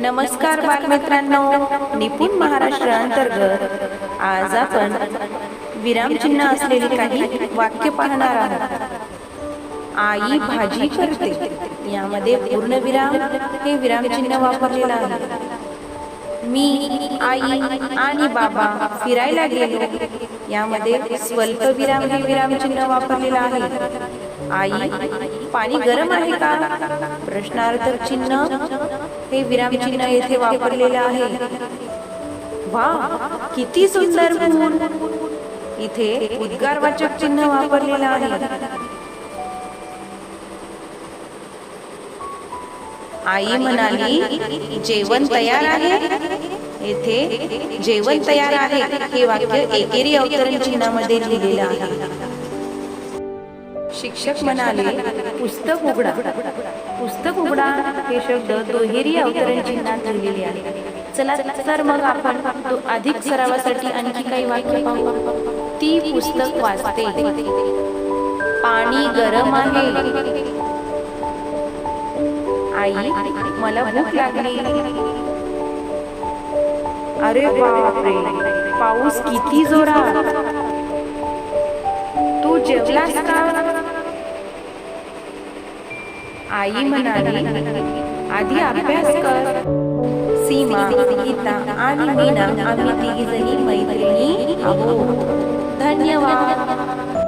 नमस्कार बालमित्रांनो निपुण महाराष्ट्र अंतर्गत आज आपण विरामचिन्ह असलेली काही वाक्य पाहणार आहोत. आई भाजी करते यामध्ये पूर्ण विराम हे विरामचिन्ह वापरलेलं आहे. मी आई आणि बाबा फिरायला गेलो यामध्ये स्वल्प विराम हे विरामचिन्ह वापरलेलं आहे. आई पाणी गरम आहे का? प्रश्नार्थक चिन्ह हे विरामचिन्ह येथे वापरलेलं आहे. वा किती सुंदर इथे उद्गारवाचक चिन्ह वापरलेलं आहे. आई म्हणाली जेवण तयार आहे? येथे जेवण तयार आहे. हे वाक्य एकेरी अवतरण चिन्हामध्ये लिहिलेलं आहे. शिक्षक म्हणाले पुस्तक उघडा. पुस्तक उघडा हे शब्द दुहेरी अवतरण चिन्हात लिहिलेले आहे चला तर मग आपण तो अधिक सरावासाठी आणखी काही वाक्य पाहू. ती पुस्तक वाचते. पाणी गरम आहे. आई मला भूक लागली. अरे बापरे पाऊस किती जोरात. तू जेवलास का? आई म्हणाली आधी अभ्यास कर सीमा गीता आणि मीना आम्ही तिघी जणी मैत्रिणी आहोत धन्यवाद